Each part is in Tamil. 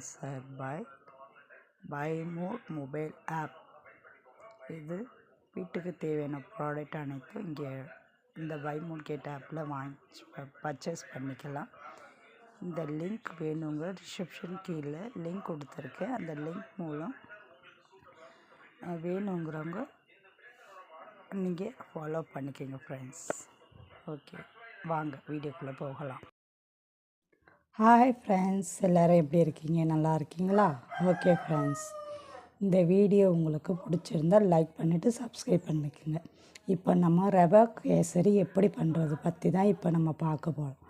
Answer by by mode mobile app இது வீட்டுக்கு தேவையான ப்ராடக்ட் அனைத்தும் இங்கே இந்த பை மோட் கேட் ஆப்பில் வாங்கி பர்ச்சேஸ் பண்ணிக்கலாம். இந்த லிங்க் வேணுங்க ரிசப்ஷன் கீழே லிங்க் கொடுத்துருக்கேன். அந்த லிங்க் மூலம் வேணுங்கிறவங்க நீங்கள் ஃபாலோ பண்ணிக்கோங்க ஃப்ரெண்ட்ஸ் ஓகே வாங்க வீடியோக்குள்ளே போகலாம். ஹாய் ஃப்ரெண்ட்ஸ் எல்லோரும் எப்படி இருக்கீங்க? நல்லா இருக்கீங்களா? ஓகே ஃப்ரெண்ட்ஸ் இந்த வீடியோ உங்களுக்கு பிடிச்சிருந்தா லைக் பண்ணிவிட்டு சப்ஸ்கிரைப் பண்ணிக்கோங்க. இப்போ நம்ம ரவை கேசரி எப்படி பண்ணுறது பற்றி தான் இப்போ நம்ம பார்க்க போகிறோம்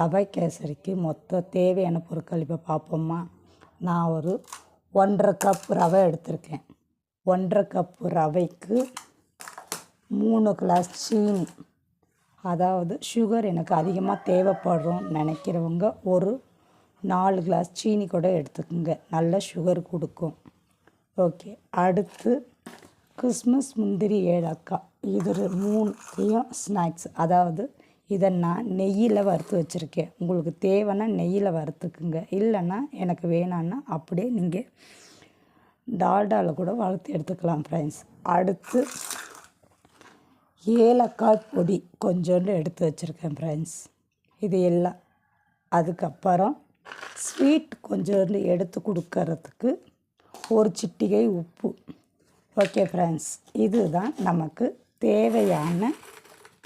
ரவை கேசரிக்கு மொத்த தேவையான பொருட்கள் இப்போ பார்ப்போம்மா நான் ஒரு ஒன்றரை கப் ரவை எடுத்திருக்கேன். ஒன்றரை கப்பு ரவைக்கு மூணு கிளாஸ் சீனி. அதாவது சுகர் எனக்கு அதிகமாக தேவைப்படுறோன்னு நினைக்கிறவங்க ஒரு நாலு கிளாஸ் சீனி கூட எடுத்துக்கோங்க. நல்ல சுகர் கொடுக்கும். ஓகே அடுத்து கிறிஸ்மஸ் முந்திரி ஏலக்காய். இது ஒரு மூணுத்தையும் ஸ்நாக்ஸ் அதாவது இதை நான் நெய்யில் வறுத்து வச்சுருக்கேன். உங்களுக்கு தேவைன்னா நெய்யில் வறுத்துக்குங்க. இல்லைன்னா எனக்கு வேணான்னா அப்படியே நீங்கள் டால்டாவில் கூட வளர்த்து எடுத்துக்கலாம் ஃப்ரெண்ட்ஸ் அடுத்து ஏலக்காய் பொடி கொஞ்சோண்டு எடுத்து வச்சுருக்கேன் ஃப்ரெண்ட்ஸ் இது எல்லாம் அதுக்கப்புறம் ஸ்வீட் கொஞ்சோண்டு எடுத்து கொடுக்கறதுக்கு ஒரு சிட்டிகை உப்பு. ஓகே ஃப்ரெண்ட்ஸ் இதுதான் நமக்கு தேவையான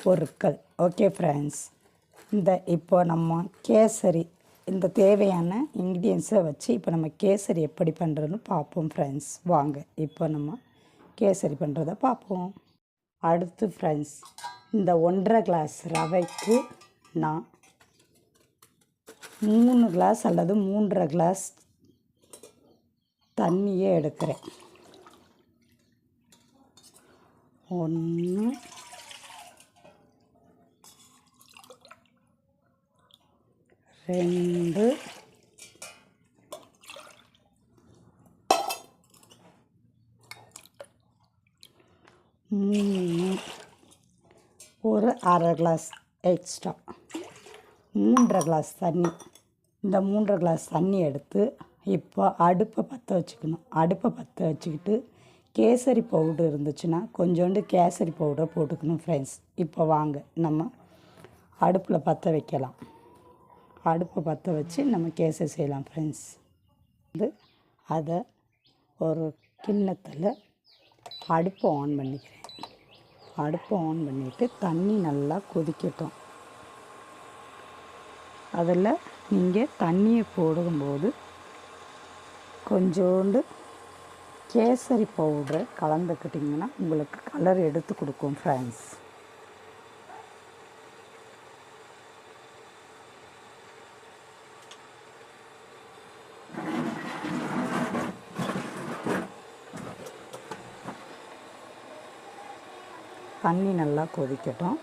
பொருட்கள். ஓகே ஃப்ரெண்ட்ஸ் இந்த இப்போ நம்ம கேசரி இந்த தேவையான இன்க்ரீடியன்ஸை வச்சு இப்போ நம்ம கேசரி எப்படி பண்ணுறதுன்னு பார்ப்போம் ஃப்ரெண்ட்ஸ் வாங்க இப்போ நம்ம கேசரி பண்ணுறத பார்ப்போம். அடுத்து ஃப்ரெண்ட்ஸ் இந்த ஒன்றரை கிளாஸ் ரவைக்கு நான் மூணு கிளாஸ் அல்லது மூன்றரை கிளாஸ் தண்ணியே எடுக்கிறேன். ஒன்று ரெண்டு மூணு ஒரு அரை கிளாஸ் எக்ஸ்ட்ரா மூன்றரை கிளாஸ் தண்ணி. இந்த மூன்றரை கிளாஸ் தண்ணி எடுத்து இப்போ அடுப்பை பற்ற வச்சுக்கணும். அடுப்பை பற்ற வச்சுக்கிட்டு கேசரி பவுடர் இருந்துச்சுன்னா கொஞ்சோண்டு கேசரி பவுடரை போட்டுக்கணும் ஃப்ரெண்ட்ஸ் இப்போ வாங்க நம்ம அடுப்பில் பற்ற வைக்கலாம். அடுப்பை பற்ற வச்சு நம்ம கேசரி செய்யலாம் ஃப்ரெண்ட்ஸ் வந்து அதை ஒரு கிண்ணத்தில் அடுப்பை ஆன் பண்ணிக்கிறேன். அடுப்பை ஆன் பண்ணிவிட்டு தண்ணி நல்லா கொதிக்கட்டும். அதில் நீங்கள் தண்ணியை போடும்போது கொஞ்சோண்டு கேசரி பவுடரை கலந்துக்கிட்டிங்கன்னா உங்களுக்கு கலர் எடுத்து கொடுக்கும் ஃப்ரெண்ட்ஸ் தண்ணி நல்லா கொதிக்கட்டும்.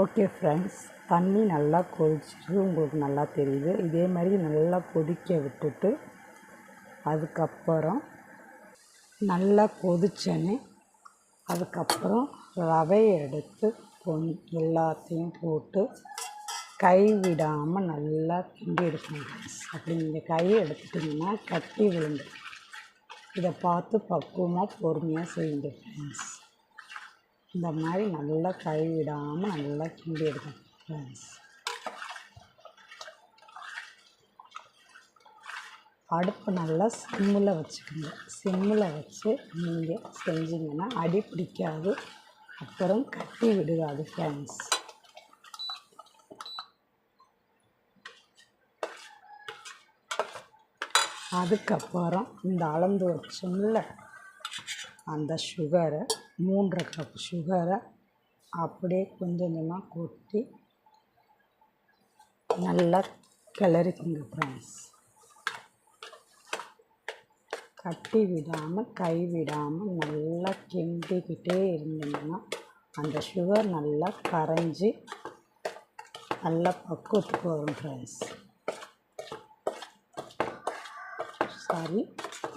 ஓகே ஃப்ரெண்ட்ஸ் தண்ணி நல்லா கொதிச்சிட்டு உங்களுக்கு நல்லா தெரியுது. இதே மாதிரி நல்லா கொதிக்க விட்டுட்டு அதுக்கப்புறம் நல்லா கொதிச்சேன்னு அதுக்கப்புறம் ரவையை எடுத்து பொன் எல்லாத்தையும் போட்டு கை விடாமல் நல்லா கிண்டி எடுக்கணும் அப்படி நீங்கள் கையை எடுத்துட்டிங்கன்னா கட்டி விழுந்துடும் இதை பார்த்து பக்குவமாக பொறுமையாக செய்யுங்க ஃப்ரெண்ட்ஸ் இந்த மாதிரி நல்லா கழுவிடாமல் நல்லா கிண்டி எடுக்கணும் ஃப்ரெண்ட்ஸ் அடுப்பு நல்லா சிம்மில் வச்சுக்கோங்க. சிம்மில் வச்சு நீங்கள் செஞ்சீங்கன்னா அடி பிடிக்காது அப்புறம் கட்டி விடுகாது ஃப்ரெண்ட்ஸ் அதுக்கப்புறம் இந்த அளந்து வச்சோம்ல அந்த சுகரை மூன்றரை கப் சுகரை அப்படியே கொஞ்சம் கொஞ்சமாக கொட்டி நல்லா கிளறிக்குங்க ஃப்ரெண்ட்ஸ் கட்டி விடாமல் கை விடாமல் நல்லா கிண்டிக்கிட்டே இருந்தீங்கன்னா அந்த சுகர் நல்லா கரைஞ்சி நல்லா பக்குவத்துக்கு வரும் ஃப்ரெண்ட்ஸ் சாரி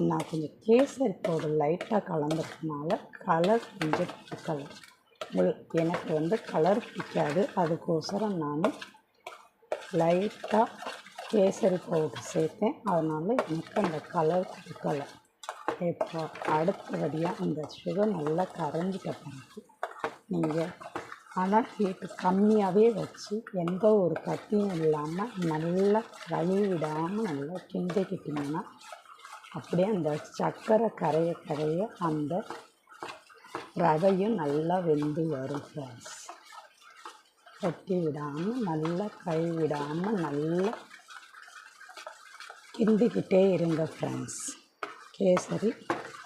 நான் கொஞ்சம் கேசரி பவுடர் லைட்டாக கலந்துறதுனால கலர் கொஞ்சம் கலர் எனக்கு வந்து கலர் பிடிக்காது. அதுக்கோசரம் நான் லைட்டாக கேசரி பவுடர் சேர்த்தேன். அதனால் எனக்கு அந்த கலர் கொடுக்கல இப்போ அடுத்தபடியாக அந்த சுகர் நல்லா கரைஞ்சிட்ட பிறகு நீங்கள் ஆனால் ஹீட்டு கம்மியாகவே வச்சு எந்த ஒரு கத்தியும் இல்லாமல் நல்லா வழி விடாமல் நல்லா கிண்டிக்கிட்டிங்கன்னா அப்படியே அந்த சர்க்கரை கரைய கரைய அந்த ரவையும் நல்லா வெந்து வரும் ஃப்ரெண்ட்ஸ் கட்டி விடாமல் நல்லா கை விடாமல் நல்லா கிண்டிக்கிட்டே இருங்க ஃப்ரெண்ட்ஸ் கேசரி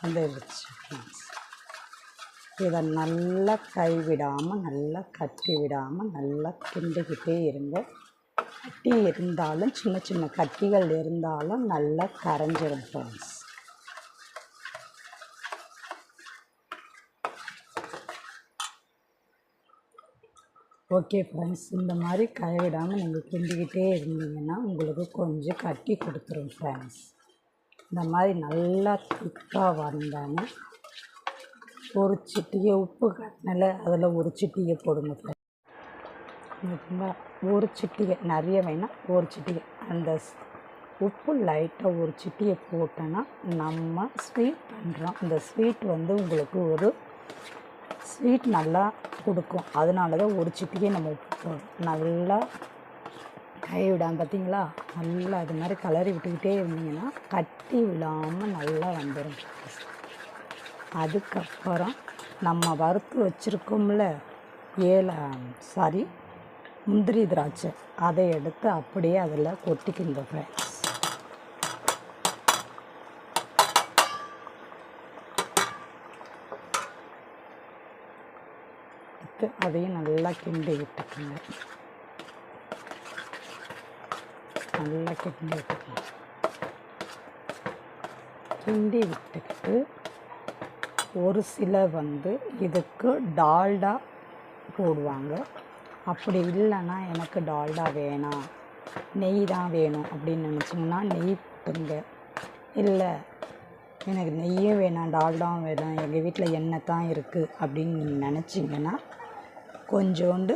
வந்துடுச்சு ஃப்ரெண்ட்ஸ் இதை நல்லா கை விடாமல் நல்லா கட்டி விடாமல் நல்லா கிண்டிக்கிட்டே இருங்க. கட்டி இருந்தாலும் சின்ன சின்ன கட்டிகள் இருந்தாலும் நல்லா கரைஞ்சிடும் ஃப்ரெண்ட்ஸ் ஓகே ஃப்ரெண்ட்ஸ் இந்த மாதிரி கைவிடாமல் நீங்கள் கிண்டிக்கிட்டே இருந்தீங்கன்னா உங்களுக்கு கொஞ்சம் கட்டி கொடுத்துரும் ஃப்ரெண்ட்ஸ் இந்த மாதிரி நல்லா திக்காக வந்தாங்க ஒரு சிட்டியை உப்பு கட்டினால அதில் ஒரு சிட்டியை போடுங்க ஃப்ரெண்ட்ஸ் ஒரு சிட்டிகை நிறைய வேணாம் ஒரு சிட்டிகை. அந்த உப்பு லைட்டாக ஒரு சிட்டியை போட்டோன்னா நம்ம ஸ்வீட் பண்ணுறோம் இந்த ஸ்வீட் வந்து உங்களுக்கு ஒரு ஸ்வீட் நல்லா கொடுக்கும். அதனால தான் ஒரு சிட்டியை நம்ம உப்பு போடுறோம். நல்லா கை விடாம பார்த்தீங்களா நல்லா அது மாதிரி கலரி விட்டுக்கிட்டே இருந்தீங்கன்னா கட்டி விடாமல் நல்லா வந்துடும் அதுக்கப்புறம் நம்ம வறுத்து வச்சுருக்கோம்ல ஏல சாரி முந்திரி திராட்சை. அதை எடுத்து அப்படியே அதில் கொட்டிக்கிங்க ஃப்ரெண்ட்ஸ் எடுத்து அதையும் நல்லா கிண்டி விட்டுக்குங்க. நல்லா கிண்டி விட்டுக்குங்க. கிண்டி விட்டுக்கிட்டு ஒரு சிலர் வந்து இதுக்கு டால்டா போடுவாங்க. அப்படி இல்லைன்னா எனக்கு டால்டா வேணாம். நெய் தான் வேணும் அப்படின்னு நினச்சிங்கன்னா நெய் போட்டுங்க இல்லை எனக்கு நெய்யும் வேணாம் டால்டாவும் வேணாம் எங்கள் வீட்டில் எண்ணெய் தான் இருக்குது அப்படின்னு நீங்கள் நினச்சிங்கன்னா கொஞ்சோண்டு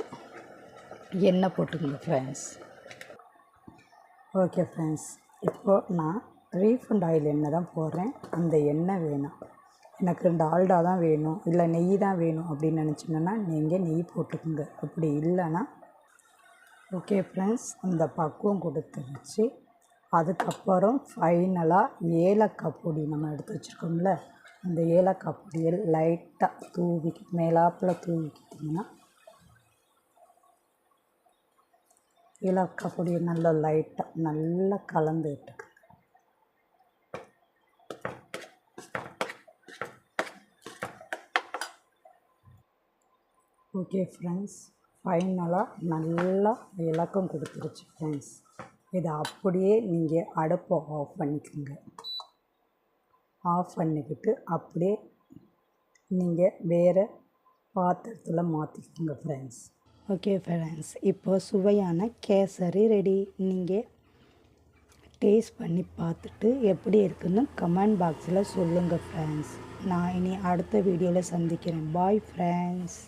எண்ணெய் போட்டுக்கோங்க ஃப்ரெண்ட்ஸ் ஓகே ஃப்ரெண்ட்ஸ் இப்போது நான் ரீஃபண்ட் ஆயில் எண்ணெய் தான் போடுறேன். அந்த எண்ணெய் வேணும். எனக்கு ரெண்டு ஆல்டா தான் வேணும் இல்லை நெய் தான் வேணும் அப்படின்னு நினச்சிங்கன்னா நீங்கள் நெய் போட்டுக்கோங்க. அப்படி இல்லைன்னா ஓகே ஃப்ரெண்ட்ஸ் அந்த பக்குவம் கொடுத்துருச்சு. அதுக்கப்புறம் ஃபைனலாக ஏலக்காய் பொடி நம்ம எடுத்து வச்சுருக்கோம்ல அந்த ஏலக்காய் பொடியை லைட்டாக தூவி மேலாப்பில் தூவிக்கிட்டிங்கன்னா ஏலக்காய் பொடியை நல்லா லைட்டாக நல்லா கலந்து விட்டுக்கு ஓகே ஃப்ரெண்ட்ஸ் ஃபைனலாக நல்லா இலக்கம் கொடுத்துருச்சு ஃப்ரெண்ட்ஸ் இதை அப்படியே நீங்கள் அடுப்பை ஆஃப் பண்ணிக்கோங்க. ஆஃப் பண்ணிக்கிட்டு அப்படியே நீங்கள் வேறு பாத்திரத்தில் மாற்றிக்கோங்க ஃப்ரெண்ட்ஸ் ஓகே ஃப்ரெண்ட்ஸ் இப்போ சுவையான கேசரி ரெடி நீங்கள் டேஸ்ட் பண்ணி பார்த்துட்டு எப்படி இருக்குன்னு கமெண்ட் பாக்ஸில் சொல்லுங்கள் ஃப்ரெண்ட்ஸ் நான் இனி அடுத்த வீடியோவில் சந்திக்கிறேன். Bye friends